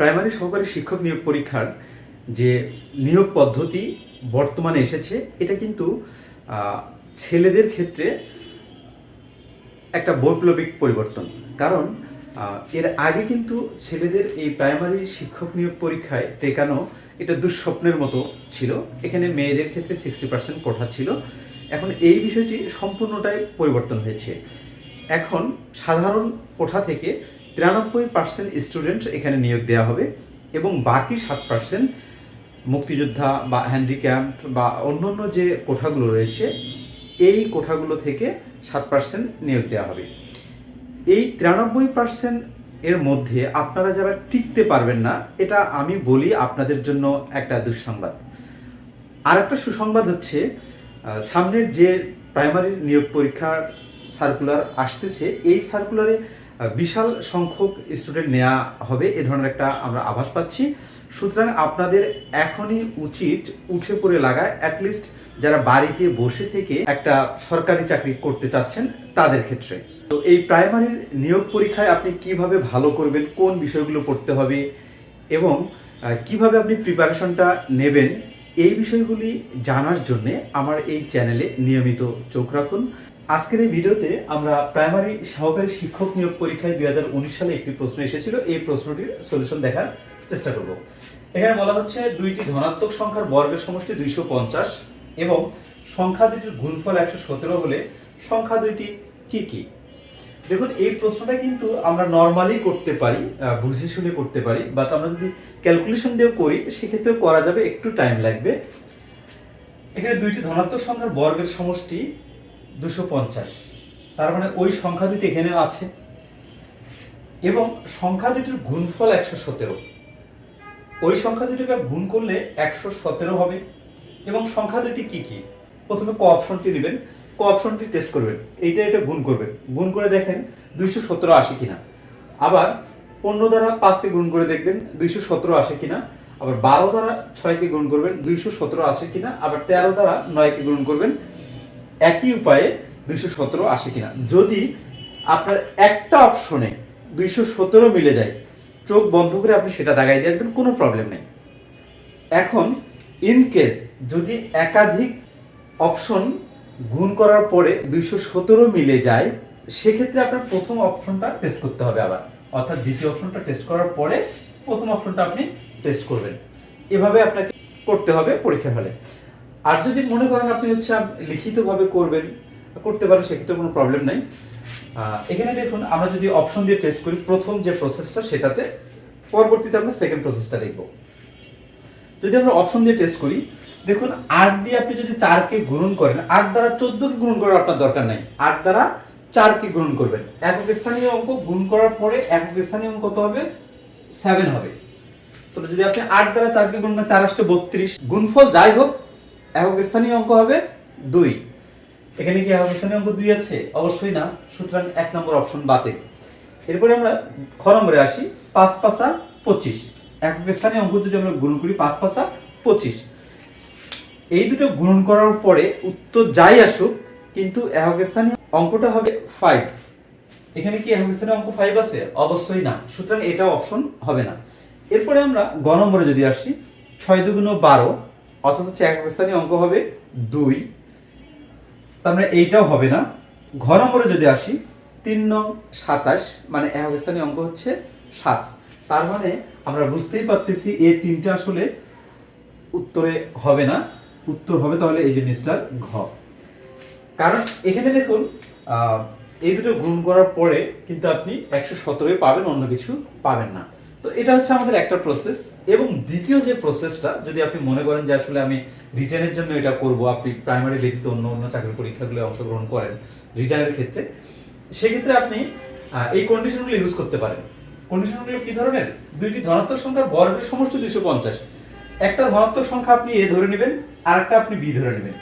Primary সহকারী শিক্ষক নিয়োগ পরীক্ষার যে নিয়োগ পদ্ধতি বর্তমানে এসেছে, এটা কিন্তু ছেলেদের ক্ষেত্রে একটা বৈপ্লবিক পরিবর্তন। কারণ এর আগে কিন্তু ছেলেদের এই প্রাইমারি শিক্ষক নিয়োগ পরীক্ষায় টেকানো এটা দুঃস্বপ্নের মতো ছিল। এখানে মেয়েদের ক্ষেত্রে সিক্সটি পার্সেন্ট কোঠা ছিল। এখন এই বিষয়টি সম্পূর্ণটাই পরিবর্তন হয়েছে। এখন সাধারণ কোঠা থেকে তিরানব্বই পার্সেন্ট স্টুডেন্ট এখানে নিয়োগ দেওয়া হবে এবং বাকি সাত পার্সেন্ট মুক্তিযোদ্ধা বা হ্যান্ডিক্যাম্প বা অন্য অন্য যে কোঠাগুলো রয়েছে, এই কোঠাগুলো থেকে সাত পার্সেন্ট নিয়োগ দেওয়া হবে। এই তিরানব্বই পার্সেন্ট এর মধ্যে আপনারা যারা টিকতে পারবেন না, এটা আমি বলি আপনাদের জন্য একটা দুঃসংবাদ। আর একটা সুসংবাদ হচ্ছে সামনের যে প্রাইমারি নিয়োগ পরীক্ষার সার্কুলার আসতেছে, এই সার্কুলারে বিশাল সংখ্যক স্টুডেন্ট নেওয়া হবে, এ ধরনের একটা আমরা আভাস পাচ্ছি। সুতরাং আপনাদের এখনই উচিত উঠে পড়ে লাগায় অ্যাটলিস্ট যারা বাড়িতে বসে থেকে একটা সরকারি চাকরি করতে চাচ্ছেন, তাদের ক্ষেত্রে। তো এই প্রাইমারির নিয়োগ পরীক্ষায় আপনি কীভাবে ভালো করবেন, কোন বিষয়গুলো পড়তে হবে এবং কীভাবে আপনি প্রিপারেশনটা নেবেন, এই বিষয়গুলি জানার জন্যে আমার এই চ্যানেলে নিয়মিত চোখ রাখুন। আজকের এই ভিডিওতে আমরা প্রাইমারি সহকারী শিক্ষক নিয়োগ পরীক্ষায় দু হাজার উনিশ সালে একটি প্রশ্ন এসেছিল। এই প্রশ্নটির সলিউশন দেখার চেষ্টা করব। এখানে বলা হচ্ছে, দুইটি ধনাত্মক সংখ্যার বর্গের সমষ্টি দুইশো পঞ্চাশ এবং সংখ্যা দুটির গুণফল একশো সতেরো হলে সংখ্যা দুইটি কি কি? দেখুন, এই প্রশ্নটা কিন্তু আমরা নর্মালি করতে পারি বুঝে শুনে করতে পারি বাট আমরা যদি ক্যালকুলেশন দিয়েও করি, সেক্ষেত্রেও করা যাবে, একটু টাইম লাগবে। এখানে দুইটি ধনাত্মক সংখ্যার বর্গের সমষ্টি দুশো পঞ্চাশ। তার মানে ওই সংখ্যা দুটি এখানেও আছে। এবং সংখ্যা দুটির গুণফল একশো সতেরো। ওই সংখ্যা দুটিকে গুণ করলে একশো সতেরো হবে। এবং সংখ্যা দুটি কি কি? প্রথমে ক অপশনটি নেবেন। ক অপশনটি টেস্ট করবেন। এইটা এটা গুণ করবেন। গুণ করে দেখেন দুইশো সতেরো আসে কিনা। আবার অন্য দ্বারা পাঁচকে গুণ করে দেখবেন দুইশো সতেরো আসে কিনা। আবার বারো দ্বারা ছয়কে গুণ করবেন দুইশো সতেরো আসে কিনা। আবার তেরো দ্বারা নয়কে গুণ করবেন একই উপায়ে দুইশো সতেরো আসে কিনা। যদি আপনার একটা অপশনে দুইশো সতেরো মিলে যায়, চোখ বন্ধ করে আপনি সেটা দাগাই দিয়ে আসবেন, কোনো প্রবলেম নেই। এখন ইন কেস যদি একাধিক অপশন গুণ করার পরে দুইশো সতেরো মিলে যায়, সেক্ষেত্রে আপনার প্রথম অপশনটা টেস্ট করতে হবে আবার। অর্থাৎ দ্বিতীয় অপশনটা টেস্ট করার পরে প্রথম অপশনটা আপনি টেস্ট করবেন। এভাবে আপনাকে করতে হবে পরীক্ষা হলে। আর যদি মনে করেন আপনি হচ্ছে লিখিতভাবে করবেন, করতে পারেন, সেক্ষেত্রে কোনো প্রবলেম নাই। এখানে দেখুন, আমরা যদি অপশন দিয়ে টেস্ট করি, প্রথম যে প্রসেসটা সেটাতে পরবর্তীতে আমরা সেকেন্ড প্রসেসটা দেখব। যদি আমরা অপশন দিয়ে টেস্ট করি, দেখুন, আট দিয়ে আপনি যদি চারকে গুণন করেন, আট দ্বারা চোদ্দকে গুণন করার আপনার দরকার নাই। আট দ্বারা চারকে গুণন করবেন। একক স্থানীয় অঙ্ক গুণ করার পরে একক স্থানীয় অঙ্ক কত হবে? সেভেন হবে। তো যদি আপনি আট দ্বারা চারকে গুণ করেন, চার আসতে বত্রিশ। গুণফল যাই হোক একক স্থানীয় অঙ্ক হবে দুই। এখানে কি একক স্থানীয় অঙ্ক দুই আছে? অবশ্যই না। সুতরাং এক নম্বর অপশন বাতিল। এরপরে আমরা খ নম্বরে আসি। পাঁচ পাঁচা পঁচিশ। একক স্থানীয় অঙ্ক যদি আমরা গুণ করি পাঁচ পাঁচা পঁচিশ। এই দুটো গুণন করার পরে উত্তর যাই আসুক, কিন্তু একক স্থানীয় অঙ্কটা হবে ফাইভ এখানে কি একক স্থানীয় অঙ্ক ফাইভ আছে? অবশ্যই না। সুতরাং এটা অপশন হবে না। এরপরে আমরা গ নম্বরে যদি আসি, ছয় দুগুণ বারো। অর্থাৎ হচ্ছে একক স্থানীয় অঙ্ক হবে দুই। তার মানে এইটাও হবে না। ঘ নম্বরে যদি আসি, তিন নং সাতাশ মানে একক স্থানীয় অঙ্ক হচ্ছে সাত। তার মানে আমরা বুঝতেই পারতেছি এই তিনটা আসলে উত্তরে হবে না। উত্তর হবে তাহলে এই যে মিস্টার ঘ। কারণ এখানে দেখুন এই দুটো গুণ করার পরে কিন্তু আপনি একশো সতেরোই পাবেন, অন্য কিছু পাবেন না। তো এটা হচ্ছে আমাদের একটা প্রসেস এবং দ্বিতীয় যে প্রসেসটা যদি আপনি মনে করেন যে আসলে আমি রিটার্নের জন্য এটা করব, আপনি প্রাইমারি ব্যতীত অন্য অন্য চাকরির পরীক্ষাগুলো অংশগ্রহণ করেন রিটার্নের ক্ষেত্রে, সেক্ষেত্রে আপনি এই কন্ডিশনগুলো ইউজ করতে পারেন। কন্ডিশনগুলো কি ধরনের? দুইটি ধনাত্মক সংখ্যার বর্গের সমষ্টি দুইশো পঞ্চাশ। একটা ধনাত্মক সংখ্যা আপনি এ ধরে নেবেন আর একটা আপনি বি ধরে নেবেন।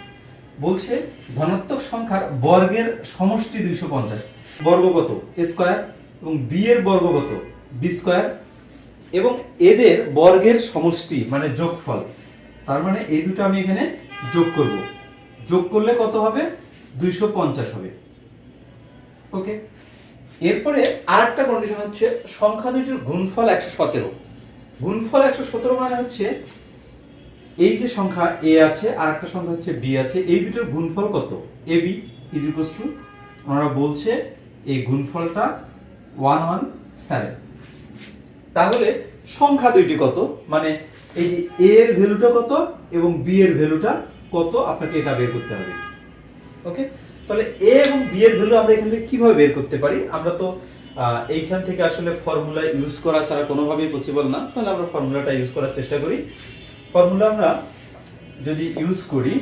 বলছে ধনাত্মক সংখ্যার বর্গের সমষ্টি দুইশো পঞ্চাশ। বর্গ কত? স্কোয়ার এবং বি এর বর্গ কত? বি স্কোয়ার এবং এদের বর্গের সমষ্টি মানে যোগফল। তার মানে এই দুটো আমি এখানে যোগ করব। যোগ করলে কত হবে? দুইশো পঞ্চাশ হবে। ওকে এরপরে আরেকটা কন্ডিশন হচ্ছে সংখ্যা দুটির গুণফল একশো সতেরো। গুণফল একশো সতেরো মানে হচ্ছে এই যে সংখ্যা এ আছে আর একটা সংখ্যা হচ্ছে বি আছে, এই দুটোর গুণফল কত? এ, বি ইজ টু ওনারা বলছে এই গুণফলটা ওয়ান ওয়ান সেভেন। তাহলে সংখ্যা দুইটি কত? মানে এই এ এর ভ্যালুটা কত এবং বি এর ভ্যালুটা কত আপনাকে এটা বের করতে হবে। ওকে তাহলে এ এবং বি এর ভ্যালু আমরা এখান থেকে কীভাবে বের করতে পারি? আমরা তো এইখান থেকে আসলে ফর্মুলা ইউজ করা ছাড়া কোনোভাবেই পসিবল না। তাহলে আমরা ফর্মুলাটা ইউজ করার চেষ্টা করি। ফর্মুলা আমরা যদি ইউজ করি,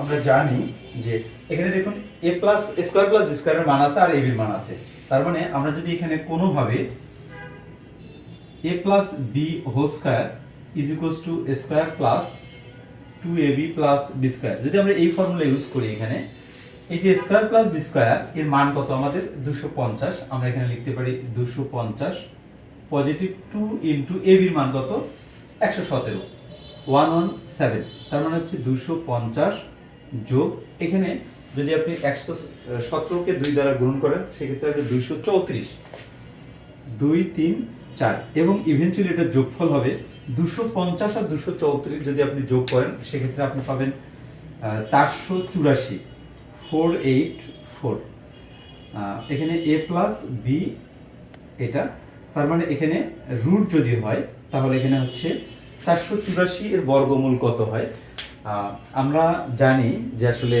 আমরা জানি যে এখানে দেখুন A plus square plus B স্কোয়ারের মান আছে আর এ বির মান আছে। তার মানে আমরা যদি এখানে কোনোভাবে A plus B whole square is equals to A square plus two A B plus B square যদি আমরা এই ফর্মুলা ইউজ করি এখানে, এই যে স্কোয়ার প্লাস বি স্কোয়ার এর মান কত আমাদের? দুশো পঞ্চাশ। আমরা এখানে লিখতে পারি দুশো পঞ্চাশ। পজিটিভ টু ইন্টু এ বির মান কত? একশো সতেরো। ওয়ান ওয়ান সেভেন তার মানে হচ্ছে দুশো পঞ্চাশ যোগ। এখানে যদি আপনি একশো সতেরোকে দুই দ্বারা গুণ করেন, সেক্ষেত্রে হবে দুইশো চৌত্রিশ। দুই তিন চার। এবং ইভেনচুয়ালি এটা যোগফল হবে দুশো পঞ্চাশ আর দুশো চৌত্রিশ যদি আপনি যোগ করেন, সেক্ষেত্রে আপনি পাবেন চারশো চুরাশি ফোর এইট ফোর এখানে এ প্লাস বি এটা, তার মানে এখানে রুট যদি হয়, তাহলে এখানে হচ্ছে চারশো চুরাশি এর বর্গমূল কত হয়? আমরা জানি যে আসলে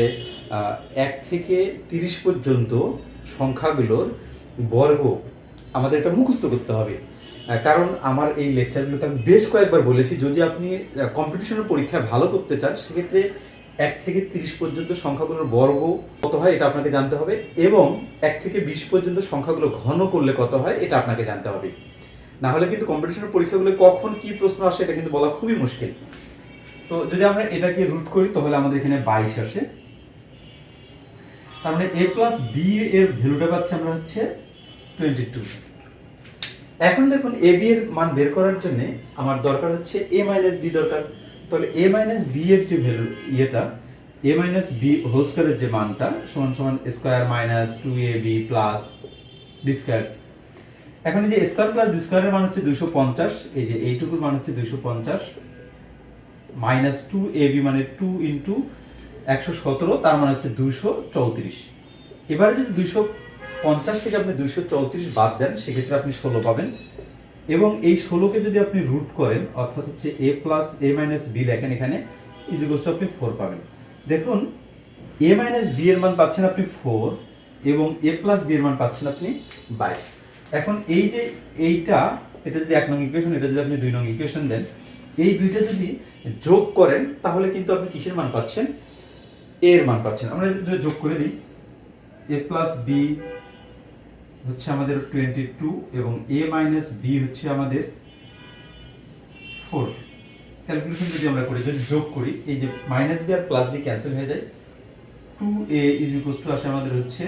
এক থেকে তিরিশ পর্যন্ত সংখ্যাগুলোর বর্গ আমাদের এটা মুখস্থ করতে হবে। কারণ আমার এই লেকচারগুলোতে আমি বেশ কয়েকবার বলেছি, যদি আপনি কম্পিটিশনের পরীক্ষায় ভালো করতে চান, সেক্ষেত্রে এক থেকে তিরিশ পর্যন্ত সংখ্যাগুলোর বর্গ কত হয় এটা আপনাকে জানতে হবে এবং এক থেকে বিশ পর্যন্ত সংখ্যাগুলো ঘন করলে কত হয় এটা আপনাকে জানতে হবে। না হলে কিন্তু কম্পিটিশনের পরীক্ষাগুলো কখন কি প্রশ্ন আসে এটা কিন্তু বলা খুবই মুশকিল। তো যদি আমরা এটাকে রুট করি, তাহলে আমাদের এখানে বাইশ আসে। তার মানে এ প্লাস বি এর ভ্যালুটা পাচ্ছি আমরা হচ্ছে টোয়েন্টি টু এখন দেখুন এ বি এর মান বের করার জন্য আমার দরকার হচ্ছে এ মাইনাস বি দরকার। তাহলে এ মাইনাস বি এর যে ভ্যালু ইয়েটা এ মাইনাস বি হোল স্কোয়ারের যে মানটা, সমান সমান square minus two A B plus B square এখন এই যে স্কোয়ার প্লাস বি স্কোয়ারের মান হচ্ছে দুইশো পঞ্চাশ, এই যে এইটুকুর মান হচ্ছে দুইশো পঞ্চাশ মাইনাস টু এ বি মানে টু ইন্টু একশো সতেরো, তার মানে হচ্ছে দুইশো চৌত্রিশ। এবারে যদি দুইশো পঞ্চাশ থেকে আপনি দুইশো চৌত্রিশ বাদ দেন, সেক্ষেত্রে আপনি ষোলো পাবেন। এবং এই ষোলোকে যদি আপনি রুট করেন, অর্থাৎ হচ্ছে A plus A minus B লেখেন এখানে ইজিগোস্ট আপনি ফোর পাবেন। দেখুন এ মাইনাস বি এর মান পাচ্ছেন আপনি ফোর এবং এ প্লাস বি এর মান পাচ্ছেন আপনি বাইশ। এখন এই যে এইটা, এটা যদি এক নং ইকুয়েশন এটা যদি আপনি দুই নং ইকুয়েশন দেন, এই দুইটা যদি যোগ করেন, তাহলে কিন্তু আপনি কিসের মান পাচ্ছেন? এর মান পাচ্ছেন। আমরা যদি যোগ করে দিই এ প্লাস বি হচ্ছে আমাদের টোয়েন্টি টু এবং এ মাইনাস বি হচ্ছে আমাদের ফোর ক্যালকুলেশন যদি আমরা করি, যদি যোগ করি, এই যে মাইনাস বি আর প্লাস বি ক্যান্সেল হয়ে যায় টু এ ইজ টু আসে আমাদের হচ্ছে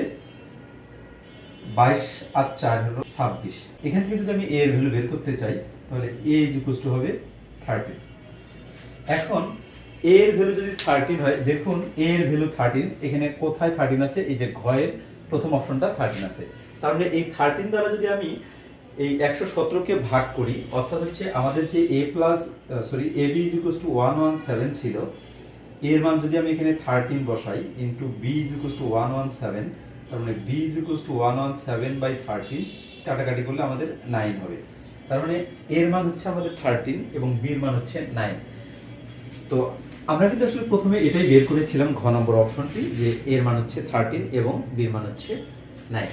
বাইশ আর চার হলো ছাব্বিশ। এখান থেকে যদি আমি এ এর ভ্যালু বের করতে চাই, তাহলে এ ইজ টু হবে থার্টিন এখন এ এর ভ্যালু যদি থার্টিন হয়, দেখুন এ এর ভ্যালু থার্টিন এখানে কোথায় থার্টিন আছে? এই যে ঘয়ের প্রথম অপশনটা থার্টিন আছে। মানে এই থার্টিন দ্বারা যদি আমি এই একশো সতেরোকে ভাগ করি, অর্থাৎ হচ্ছে আমাদের যে A plus sorry A B equals to one one seven ছিল, এর মান যদি আমি এখানে থার্টিন বসাই into B equals to one one seven তার মানে B equals to one one seven by thirteen কাটাকাটি করলে আমাদের নাইন হবে। তার মানে এর মান হচ্ছে আমাদের থার্টিন এবং বির মান হচ্ছে নাইন তো আমরা কিন্তু আসলে প্রথমে এটাই বের করেছিলাম ঘ নম্বর অপশনটি যে এর মান হচ্ছে থার্টিন এবং বির মান হচ্ছে নাইন